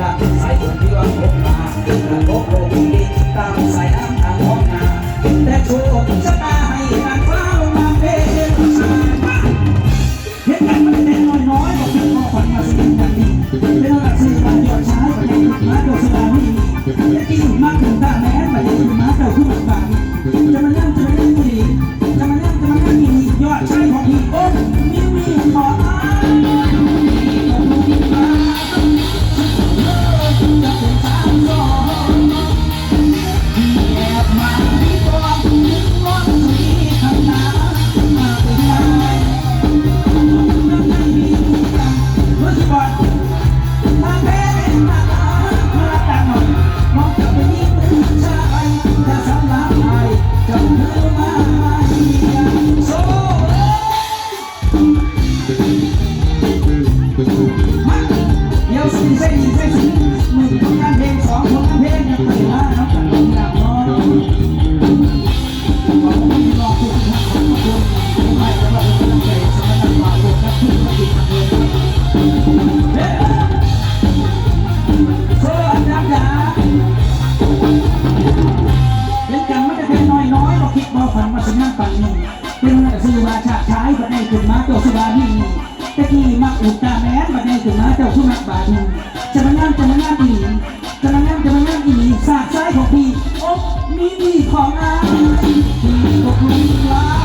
ดังสายฝนที่วังลงมาระโกโลกดีตามสายน้ำทางห้องนาแต่โชคชะตาให้นางฟ้าลงมาเป็นเห็นกันมันเป็นน้อยน้อยบอกเพื่อนพอฝันมาสิ่งนั้นดีเรื่องอักษรมาหยอดช้าไปยังมาโดดสบายไม่มีแต่กินมากถึงตาแม้ไปยังมาเต่าขึ้นมาบางจะมานั่งจะมานั่งบุหรี่จะมานั่งจะมานั่งมียอดใช่ของพี่โอ้มีมีขอ มีตะกี้มาอุดตาแมนบัดนี้ถึงมาเจ้าผู้นักบาดีจะมานั่งจะมานั่งอีจะมานั่งจะมานั่งอีสากซ้ายของพี่อบมีดีของอาดีของคุณว่า